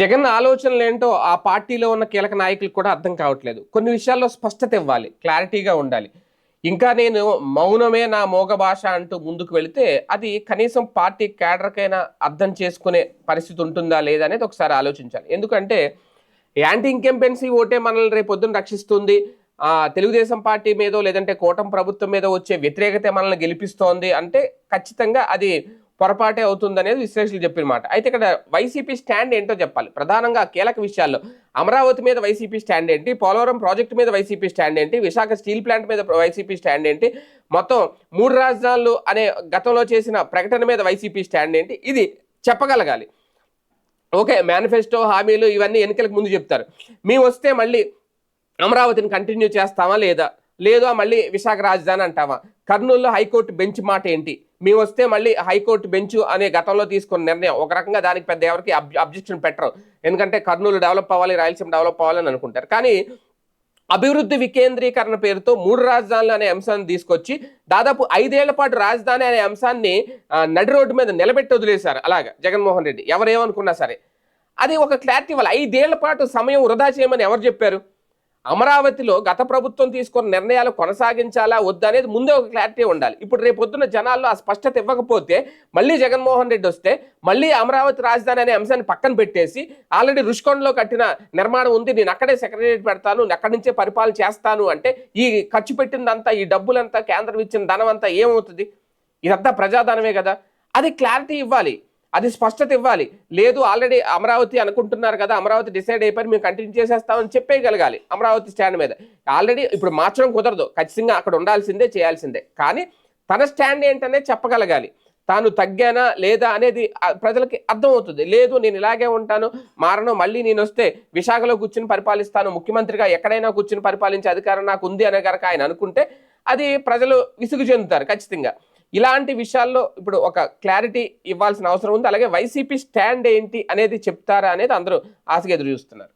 జగన్ ఆలోచనలు ఏంటో ఆ పార్టీలో ఉన్న కీలక నాయకులకు కూడా అర్థం కావట్లేదు. కొన్ని విషయాల్లో స్పష్టత ఇవ్వాలి క్లారిటీగా ఉండాలి. ఇంకా నేను మౌనమే నా మోగ భాష అంటూ ముందుకు వెళితే అది కనీసం పార్టీ క్యాడర్కైనా అర్థం చేసుకునే పరిస్థితి ఉంటుందా లేదా అనేది ఒకసారి ఆలోచించాలి. ఎందుకంటే యాంటీ ఇంకెంపెన్సీ ఓటే మనల్ని రేపొద్దున రక్షిస్తుంది. తెలుగుదేశం పార్టీ మీదో లేదంటే కూటమి ప్రభుత్వం మీద వచ్చే వ్యతిరేకత మనల్ని గెలిపిస్తోంది అంటే ఖచ్చితంగా అది పొరపాటే అవుతుంది అనేది విశ్లేషకులు చెప్పిన మాట అయితే ఇక్కడ వైసీపీ స్టాండ్ ఏంటో చెప్పాలి. ప్రధానంగా కీలక విషయాల్లో అమరావతి మీద వైసీపీ స్టాండ్ ఏంటి? పోలవరం ప్రాజెక్టు మీద వైసీపీ స్టాండ్ ఏంటి? విశాఖ స్టీల్ ప్లాంట్ మీద వైసీపీ స్టాండ్ ఏంటి? మొత్తం మూడు రాజధానులు అనే గతంలో చేసిన ప్రకటన మీద వైసీపీ స్టాండ్ ఏంటి? ఇది చెప్పగలగాలి. ఓకే మేనిఫెస్టో హామీలు ఇవన్నీ ఎన్నికలకు ముందు చెప్తారు. మేము వస్తే మళ్ళీ అమరావతిని కంటిన్యూ చేస్తామా లేదా? లేదా మళ్ళీ విశాఖ రాజధాని అంటావా? కర్నూలులో హైకోర్టు బెంచ్ మాట ఏంటి? మేము వస్తే మళ్ళీ హైకోర్టు బెంచ్ అనే గతంలో తీసుకున్న నిర్ణయం. ఒక రకంగా దానికి పెద్ద ఎవరికి అబ్జెక్షన్ పెట్టరు. ఎందుకంటే కర్నూలు డెవలప్ అవ్వాలి రాయలసీమ డెవలప్ అవ్వాలని అనుకుంటారు. కానీ అభివృద్ధి వికేంద్రీకరణ పేరుతో మూడు రాజధానులు అనే అంశాన్ని తీసుకొచ్చి దాదాపు ఐదేళ్ళ పాటు రాజధాని అనే అంశాన్ని నడి రోడ్డు మీద నిలబెట్టి వదిలేశారు. అలాగా జగన్మోహన్ రెడ్డి. ఎవరేమనుకున్నా సరే. అది ఒక క్లారిటీ ఇవ్వాలి. ఐదేళ్ళ పాటు సమయం వృధా చేయమని ఎవరు చెప్పారు? అమరావతిలో గత ప్రభుత్వం తీసుకున్న నిర్ణయాలు కొనసాగించాలా వద్దా అనేది ముందే ఒక క్లారిటీ ఉండాలి. ఇప్పుడు రేపు పొద్దున్న జనాల్లో ఆ స్పష్టత ఇవ్వకపోతే మళ్ళీ జగన్మోహన్ రెడ్డి వస్తే మళ్ళీ అమరావతి రాజధాని అనే అంశాన్ని పక్కన పెట్టేసి ఆల్రెడీ రుషికొండలో కట్టిన నిర్మాణం ఉంది నేను అక్కడే సెక్రటరియట్ పెడతాను నేను అక్కడి నుంచే పరిపాలన చేస్తాను అంటే ఈ ఖర్చు పెట్టిందంతా ఈ డబ్బులంతా కేంద్రం ఇచ్చిన ధనం అంతా ఏమవుతుంది? ఇదంతా ప్రజాధనమే కదా. అది క్లారిటీ ఇవ్వాలి. అది స్పష్టత ఇవ్వాలి. లేదు ఆల్రెడీ అమరావతి అనుకుంటున్నారు కదా అమరావతి డిసైడ్ అయిపోయి మేము కంటిన్యూ చేసేస్తామని చెప్పేయగలగాలి అమరావతి స్టాండ్ మీద. ఆల్రెడీ ఇప్పుడు మార్చడం కుదరదు. ఖచ్చితంగా అక్కడ ఉండాల్సిందే చేయాల్సిందే. కానీ తన స్టాండ్ ఏంటనే చెప్పగలగాలి. తాను తగ్గానా లేదా అనేది ప్రజలకి అర్థమవుతుంది. లేదు నేను ఇలాగే ఉంటాను మారను మళ్ళీ నేను వస్తే విశాఖలో కూర్చుని పరిపాలిస్తాను ముఖ్యమంత్రిగా ఎక్కడైనా కూర్చుని పరిపాలించే అధికారం నాకు ఉంది అనే కనుక ఆయన అనుకుంటే అది ప్రజలు విసుగు చెందుతారు ఖచ్చితంగా. ఇలాంటి విషయాల్లో ఇప్పుడు ఒక క్లారిటీ ఇవ్వాల్సిన అవసరం ఉంది. అలాగే వైసీపీ స్టాండ్ ఏంటి అనేది చెప్తారా అనేది అందరూ ఆశగా ఎదురు చూస్తున్నారు.